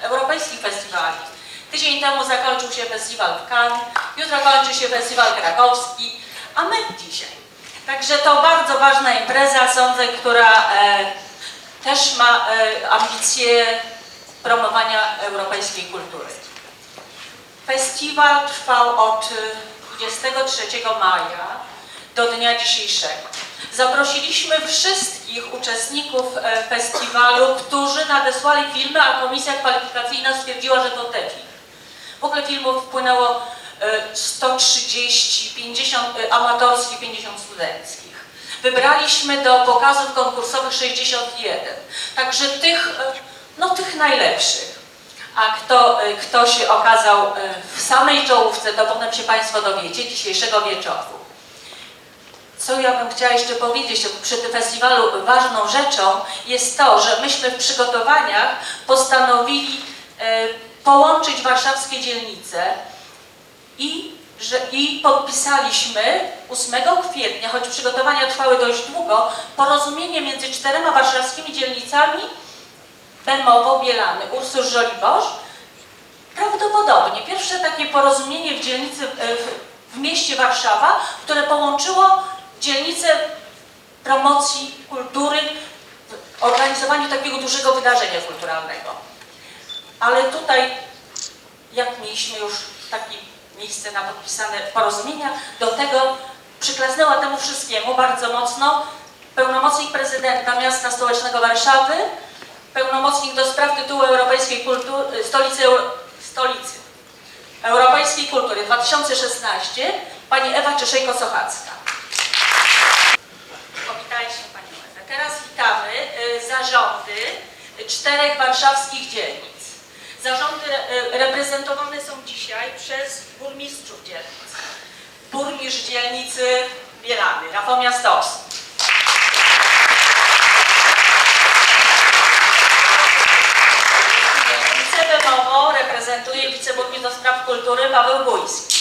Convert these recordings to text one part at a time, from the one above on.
europejskich festiwali. Tydzień temu zakończył się festiwal w Cannes, jutro kończy się festiwal krakowski, a my dzisiaj. Także to bardzo ważna impreza, sądzę, która e, też ma e, ambicje promowania europejskiej kultury. Festiwal trwał od y, 23 maja do dnia dzisiejszego. Zaprosiliśmy wszystkich uczestników e, festiwalu, którzy nadesłali filmy, a komisja kwalifikacyjna stwierdziła, że to te filmy. W ogóle filmów wpłynęło e, 130, 50 e, amatorskich, 50 studenckich. Wybraliśmy do pokazów konkursowych 61. Także tych, e, no tych najlepszych. A kto, kto się okazał w samej czołówce, to potem się Państwo dowiecie dzisiejszego wieczoru. Co ja bym chciała jeszcze powiedzieć, przy tym festiwalu ważną rzeczą jest to, że myśmy w przygotowaniach postanowili e, połączyć warszawskie dzielnice i, że, i podpisaliśmy 8 kwietnia, choć przygotowania trwały dość długo, porozumienie między czterema warszawskimi dzielnicami Bemowo, Bielany, Ursus, Żoliborz. Prawdopodobnie pierwsze takie porozumienie w dzielnicy, e, w, w mieście Warszawa, które połączyło dzielnicę promocji kultury w organizowaniu takiego dużego wydarzenia kulturalnego. Ale tutaj, jak mieliśmy już takie miejsce na podpisane porozumienia, do tego przyklasnęła temu wszystkiemu bardzo mocno pełnomocnik prezydenta miasta stołecznego Warszawy, pełnomocnik do spraw tytułu Europejskiej Kultury, stolicy, stolicy Europejskiej Kultury 2016, pani Ewa Czyszejko-Sochacka. Zarządy czterech warszawskich dzielnic. Zarządy reprezentowane są dzisiaj przez burmistrzów dzielnic. Burmistrz dzielnicy Bielany, Rafał Miastowski. Dzielnicę Bemowo reprezentuje wiceburmistrz do spraw kultury Paweł Bujski.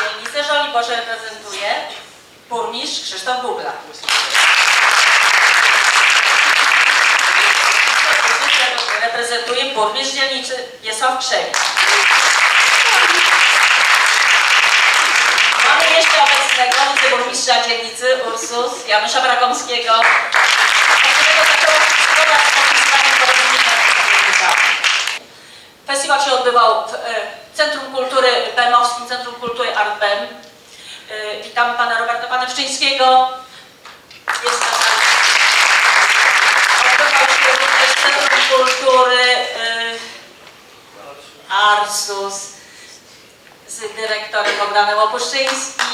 Dzielnicę Żoliborz reprezentuje burmistrz Krzysztof Bugla. Reprezentuje burmistrz dzielnicy Wiesław Krzewiak. Mamy jeszcze obecnego wiceburmistrza dzielnicy Ursus Janusza Brakomskiego, którego. Festiwal się odbywał w e, Centrum Kultury Bemowskim, Centrum Kultury Art Bem. E, Witamy pana Roberta Panewczyńskiego. Jest tam Odbywał się również Centrum Kultury e, Arsus z dyrektorem Bogdanem Opuszczyńskim.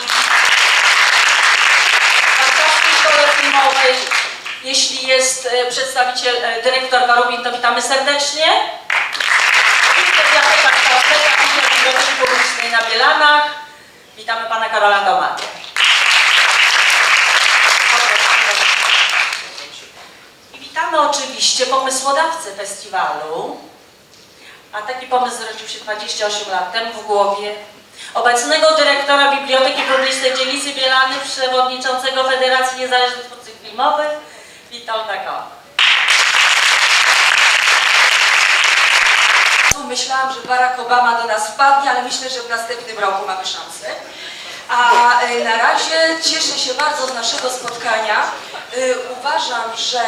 W Warszawskiej Szkole Filmowej, jeśli jest e, przedstawiciel, dyrektor Warubin, to witamy serdecznie. Biblioteka Publicznej na Bielanach. Witamy pana Karola Domadę. I witamy oczywiście pomysłodawcę festiwalu, a taki pomysł zrodził się 28 lat temu w głowie obecnego dyrektora Biblioteki Publicznej Dzielnicy Bielany, przewodniczącego Federacji Niezależnych Twórców Filmowych, Witolda Koch. Myślałam, że Barack Obama do nas wpadnie, ale myślę, że w następnym roku mamy szansę. A e, na razie cieszę się bardzo z naszego spotkania. E, Uważam, że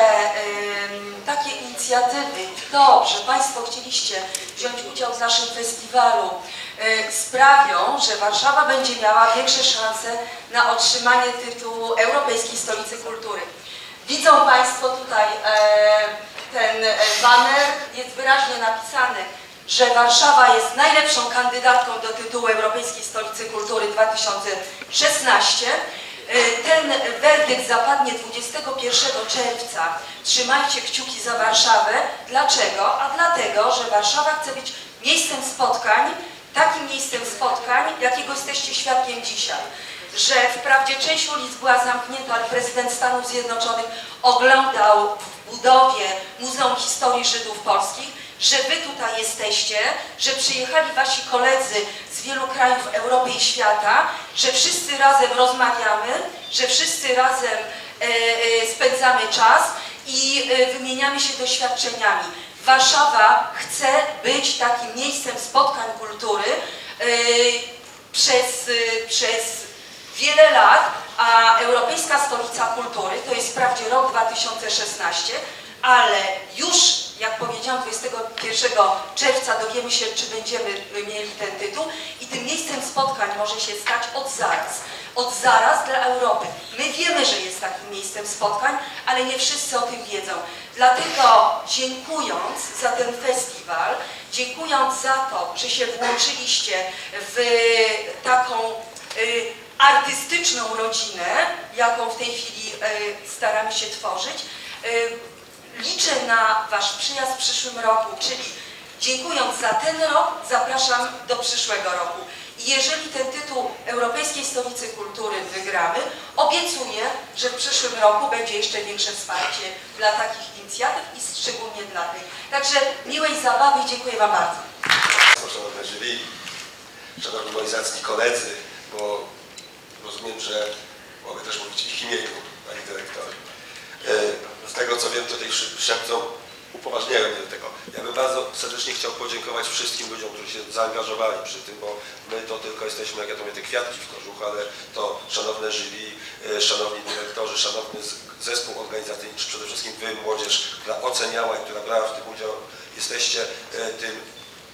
takie inicjatywy, to, że Państwo chcieliście wziąć udział w naszym festiwalu, e, sprawią, że Warszawa będzie miała większe szanse na otrzymanie tytułu Europejskiej Stolicy Kultury. Widzą Państwo tutaj ten baner, jest wyraźnie napisane, że Warszawa jest najlepszą kandydatką do tytułu Europejskiej Stolicy Kultury 2016. E, Ten werdykt zapadnie 21 czerwca. Trzymajcie kciuki za Warszawę. Dlaczego? A dlatego, że Warszawa chce być miejscem spotkań, takim miejscem spotkań, jakiego jesteście świadkiem dzisiaj że wprawdzie część ulic była zamknięta, ale prezydent Stanów Zjednoczonych oglądał w budowie Muzeum Historii Żydów Polskich, że wy tutaj jesteście, że przyjechali wasi koledzy z wielu krajów Europy i świata, że wszyscy razem rozmawiamy, że wszyscy razem e, e, spędzamy czas i y, wymieniamy się doświadczeniami. Warszawa chce być takim miejscem spotkań kultury y, przez, y, przez wiele lat, a Europejska Stolica Kultury to jest wprawdzie rok 2016, ale już, jak powiedziałam, 21 czerwca dowiemy się, czy będziemy mieli ten tytuł i tym miejscem spotkań może się stać od zaraz. Od zaraz dla Europy. My wiemy, że jest takim miejscem spotkań, ale nie wszyscy o tym wiedzą. Dlatego dziękując za ten festiwal, dziękując za to, że się włączyliście w taką y, artystyczną rodzinę, jaką w tej chwili y, staramy się tworzyć, y, liczę na Wasz przyjazd w przyszłym roku, czyli dziękując za ten rok, zapraszam do przyszłego roku. Jeżeli ten tytuł Europejskiej Stolicy Kultury wygramy, obiecuję, że w przyszłym roku będzie jeszcze większe wsparcie dla takich inicjatyw i szczególnie dla tych. Także miłej zabawy i dziękuję Wam bardzo. Szanowne jury, szanowni moi zacni koledzy, bo rozumiem, że mogę też mówić ich imieniu, pani dyrektor. Z tego co wiem, tutaj szy- szepcą, upoważniają mnie do tego. Ja bym bardzo serdecznie chciał podziękować wszystkim ludziom, którzy się zaangażowali przy tym, bo my to tylko jesteśmy, jak ja to mówię, te kwiatki w kożuchu, ale to szanowne jury, e, szanowni dyrektorzy, szanowny zespół organizacyjny, czy przede wszystkim wy, młodzież, która oceniała i która brała w tym udział, jesteście e, tym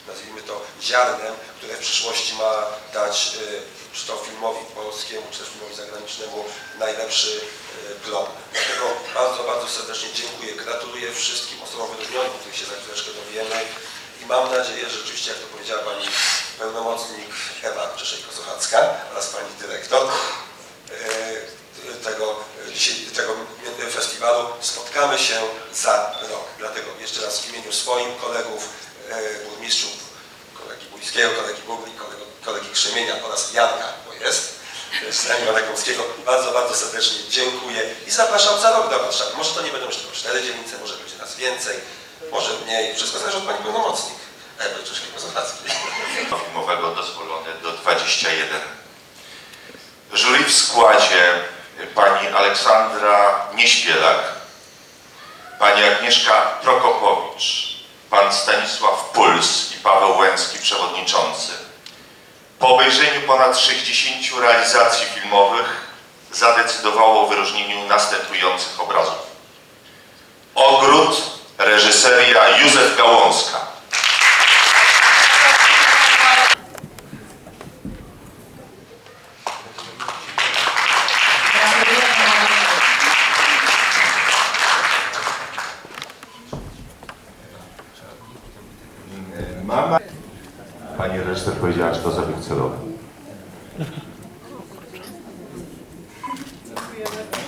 nazwijmy to ziarnem, które w przyszłości ma dać y, czy to filmowi polskiemu, czy filmowi zagranicznemu najlepszy plon. Dlatego bardzo, bardzo serdecznie dziękuję. Gratuluję wszystkim osobom wyróżnionym, o których się za chwileczkę dowiemy i mam nadzieję, że rzeczywiście, jak to powiedziała pani pełnomocnik Ewa Czeszej-Kozochacka oraz pani dyrektor, y, tego, y, dzisiaj, tego festiwalu spotkamy się za rok. Dlatego jeszcze raz w imieniu swoim kolegów, e, burmistrzów, kolegi Bujskiego, kolegi Bugli, kolegi, kolegi Krzemienia oraz Janka, bo jest, z Emila Komskiego, bardzo, bardzo serdecznie dziękuję i Warszawy. Może to nie będą już tylko cztery dzielnice, może będzie nas więcej, może mniej, wszystko zależy od pani pełnomocnik. Ewy Czeszkiej-Kozachackiej. filmowego dozwolone do 21. Jury w składzie pani Aleksandra Nieśpielak, pani Agnieszka Prokopowicz, pan Stanisław Puls i Paweł Łęcki przewodniczący. Po obejrzeniu ponad 60 realizacji filmowych zadecydowało o wyróżnieniu następujących obrazów. Ogród, reżyseria Józef Gałązka. Mama. Pani reżyser powiedziała, że to zabieg celowy. feel it.